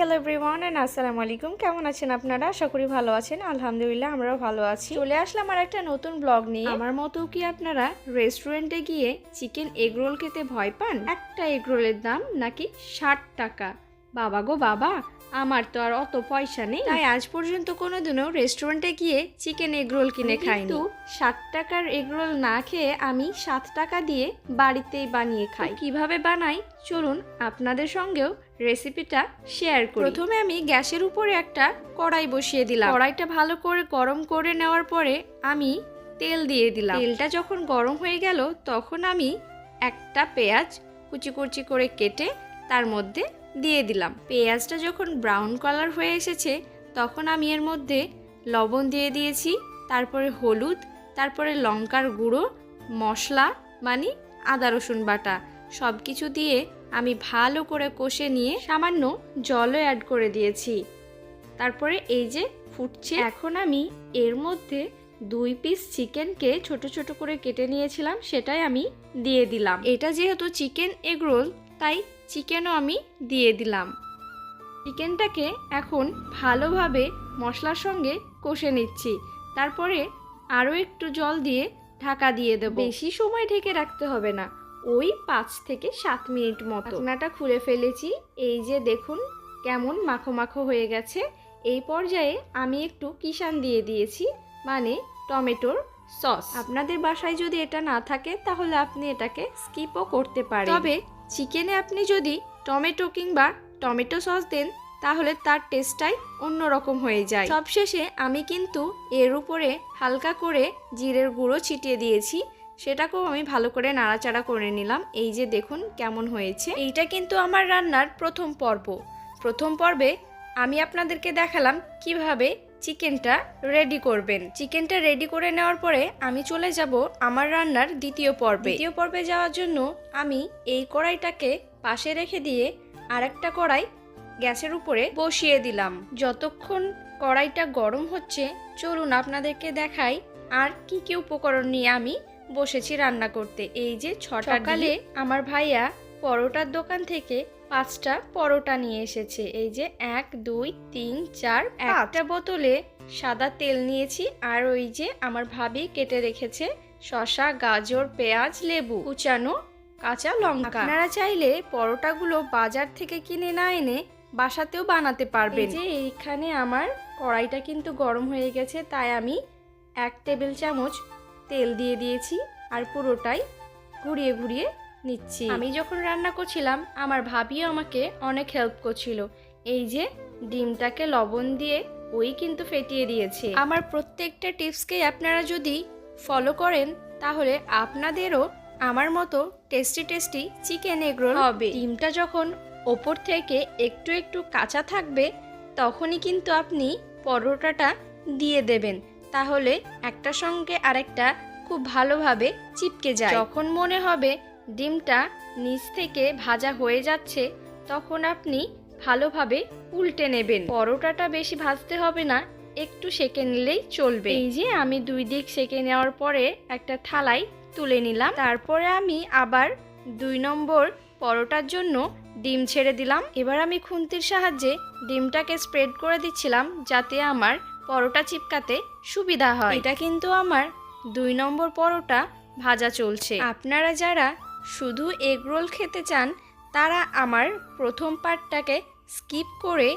Hello everyone and আসসালামু আলাইকুম। কেমন আছেন আপনারা? আশা করি ভালো আছেন। আলহামদুলিল্লাহ, আমরাও ভালো আছি। চলে আসলাম আর একটা নতুন ব্লগ নিয়ে। আমার মতো কি আপনারা রেস্টুরেন্টে গিয়ে চিকেন এগ রোল খেতে ভয় পান? একটা এগ রোলের দাম নাকি ষাট টাকা। বাবা গো বাবা আমার তো আর অত পয়সা নেই। তাই আজ পর্যন্ত কোনোদিনও রেস্টুরেন্টে গিয়ে চিকেন এগ রোল কিনে খাইনি। কিন্তু ষাট টাকার এগ রোল না খেয়ে আমি সাত টাকা দিয়ে বাড়িতেই বানিয়ে খাই। কীভাবে বানাই? চলুন আপনাদের সঙ্গেও রেসিপিটা শেয়ার করি। প্রথমে আমি গ্যাসের উপরে একটা কড়াই বসিয়ে দিলাম। কড়াইটা ভালো করে গরম করে নেওয়ার পরে আমি তেল দিয়ে দিলাম। তেলটা যখন গরম হয়ে গেল তখন আমি একটা পেঁয়াজ কুচি কুচি করে কেটে তার মধ্যে দিয়ে দিলাম। পেঁয়াজটা যখন ব্রাউন কালার হয়ে এসেছে, তখন আমি এর মধ্যে লবণ দিয়ে দিয়েছি, তারপরে হলুদ, তারপরে লঙ্কার গুঁড়ো, মশলা মানে আদা, রসুন বাটা সব কিছু দিয়ে আমি ভালো করে কষে নিয়ে সামান্য জলও অ্যাড করে দিয়েছি। তারপরে এই যে ফুটছে, এখন আমি এর মধ্যে দুই পিস চিকেনকে ছোট ছোট করে কেটে নিয়েছিলাম, সেটাই আমি দিয়ে দিলাম। এটা যেহেতু চিকেন এগ রোল, তাই চিকেনও আমি দিয়ে দিলাম। চিকেনটাকে এখন ভালোভাবে মশলার সঙ্গে কষে নিচ্ছি। তারপরে আরও একটু জল দিয়ে ঢাকা দিয়ে দেবো। বেশি সময় ঢেকে রাখতে হবে না। ওই পাঁচ থেকে সাত মিনিট মতো। ঢাকনাটা খুলে ফেলেছি। এই যে দেখুন কেমন মাখো মাখো হয়ে গেছে। এই পর্যায়ে আমি একটু কিষান দিয়ে দিয়েছি মানে টমেটোর সস। আপনাদের বাসায় যদি এটা না থাকে তাহলে আপনি এটাকে স্কিপও করতে পারেন। তবে চিকেনে আপনি যদি টমেটো কিংবা টমেটো সস দেন, তাহলে তার টেস্টটাই অন্যরকম হয়ে যায়। সবশেষে আমি কিন্তু এর উপরে হালকা করে জিরের গুঁড়ো ছিটিয়ে দিয়েছি। সেটাকেও আমি ভালো করে নাড়াচাড়া করে নিলাম। এই যে দেখুন কেমন হয়েছে। এইটা কিন্তু আমার রান্নার প্রথম পর্ব। প্রথম পর্বে আমি আপনাদেরকে দেখালাম কীভাবে চিকেনটা রেডি করবেন। চিকেনটা রেডি করে নেওয়ার পরে আমি চলে যাব আমার রান্নার দ্বিতীয় পর্বে। দ্বিতীয় পর্বে যাওয়ার জন্য আমি এই কড়াইটাকে পাশে রেখে দিয়ে আরেকটা কড়াই গ্যাসের উপরে বসিয়ে দিলাম। যতক্ষণ কড়াইটা গরম হচ্ছে চলুন আপনাদেরকে দেখাই আর কি কি উপকরণ নিয়ে আমি বসেছি রান্না করতে। এই যে ছটা কালে আমার ভাইয়া পরোটার দোকান থেকে পাঁচটা পরোটা নিয়ে এসেছে। এই যে এক দুই তিন চার একটা বোতলে সাদা তেল নিয়েছি আর ওই যে আমার ভাবি কেটে রেখেছে শসা গাজর পেঁয়াজ লেবু কুচানো কাঁচা লঙ্কা। আপনারা চাইলে পরোটাগুলো বাজার থেকে কিনে না এনে বাসাতেও বানাতে পারবেন। এই যে এইখানে আমার কড়াইটা কিন্তু গরম হয়ে গেছে তাই আমি এক টেবিল চামচ তেল দিয়ে দিয়েছি আর পুরোটাই ঘুরিয়ে ঘুরিয়ে নিচ্ছি। আমি যখন রান্না করছিলাম আমার ভাবিও আমাকে অনেক হেল্প করছিল। এই যে ডিমটাকে লবণ দিয়ে ওই কিন্তু ফেটিয়ে দিয়েছে। আমার প্রত্যেকটা টিপসকেই আপনারা যদি ফলো করেন তাহলে আপনাদেরও আমার মতো টেস্টি টেস্টি চিকেন এগরোল হবে। ডিমটা যখন ওপর থেকে একটু একটু কাঁচা থাকবে তখনই কিন্তু আপনি পরোটাটা দিয়ে দেবেন। তাহলে একটা সঙ্গে আরেকটা খুব ভালোভাবে চিপকে যায়। যখন মনে হবে ডিমটা নিচ থেকে ভাজা হয়ে যাচ্ছে, তখন আপনি ভালোভাবে উল্টে নেবেন। পরোটাটা বেশি ভাজতে হবে না, একটু সেকে নিলেই চলবে। এই যে আমি দুই দিক সেকে নেওয়ার পরে একটা থালায় তুলে নিলাম। তারপরে আমি আবার দুই নম্বর পরোটার জন্য ডিম ছেড়ে দিলাম। এবার আমি খুন্তির সাহায্যে ডিমটাকে স্প্রেড করে দিচ্ছিলাম, যাতে আমার পরোটা চিপকাতে সুবিধা হয়। এটা কিন্তু আমার দুই নম্বর পরোটা ভাজা চলছে। আপনারা যারা শুধু এগ রোল খেতে চান, তারা আমার প্রথম পার্টটাকে স্কিপ করে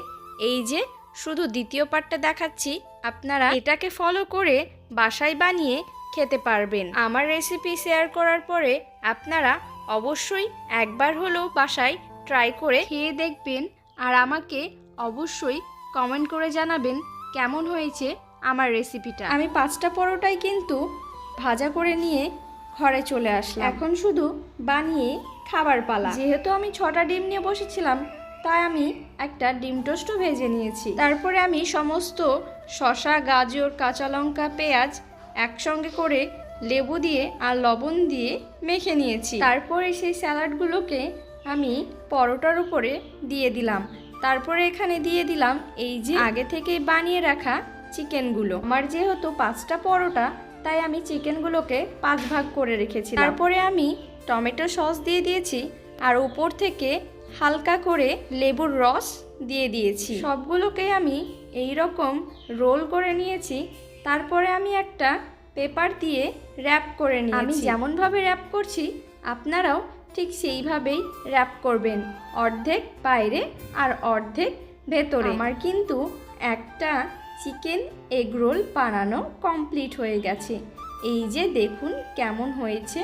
এই যে শুধু দ্বিতীয় পার্টটা দেখাচ্ছি, আপনারা এটাকে ফলো করে বাসায় বানিয়ে খেতে পারবেন। আমার রেসিপি শেয়ার করার পরে আপনারা অবশ্যই একবার হলেও বাসায় ট্রাই করে খেয়ে দেখবেন আর আমাকে অবশ্যই কমেন্ট করে জানাবেন কেমন হয়েছে আমার রেসিপিটা আমি পাঁচটা পরোটাই কিন্তু ভাজা করে নিয়ে ঘরে চলে আসলাম। এখন শুধু বানিয়ে খাবার পালা। যেহেতু আমি ছটা ডিম নিয়ে বসেছিলাম তাই আমি একটা ডিম টোস্টও ভেজে নিয়েছি। তারপরে আমি সমস্ত শসা গাজর কাঁচা লঙ্কা পেঁয়াজ একসঙ্গে করে লেবু দিয়ে আর লবণ দিয়ে মেখে নিয়েছি। তারপরে সেই স্যালাডগুলোকে আমি পরোটার উপরে দিয়ে দিলাম। তারপরে এখানে দিয়ে দিলাম এই যে আগে থেকেই বানিয়ে রাখা চিকেনগুলো। আমার যেহেতু পাঁচটা পরোটা তাই আমি চিকেনগুলোকে পাঁচ ভাগ করে রেখেছি তারপরে আমি টমেটো সস দিয়ে দিয়েছি আর উপর থেকে হালকা করে লেবুর রস দিয়ে দিয়েছি। সবগুলোকে আমি এই রকম রোল করে নিয়েছি। তারপরে আমি একটা পেপার দিয়ে র্যাপ করে নিয়েছি। আমি যেমনভাবে র্যাপ করছি, আপনারাও ঠিক সেইভাবেই র্যাপ করবেন, অর্ধেক বাইরে আর অর্ধেক ভেতরে। আমার কিন্তু একটা চিকেন এগ রোল বানানো কমপ্লিট হয়ে গেছে। এই যে দেখুন কেমন হয়েছে।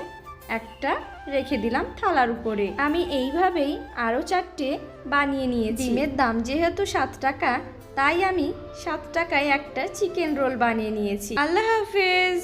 একটা রেখে দিলাম থালার উপরে। আমি এইভাবেই আরও চারটে বানিয়ে নিয়েছি। ডিমের দাম যেহেতু সাত টাকা, তাই আমি সাত টাকায় একটা চিকেন রোল বানিয়ে নিয়েছি। আল্লাহ হাফেজ!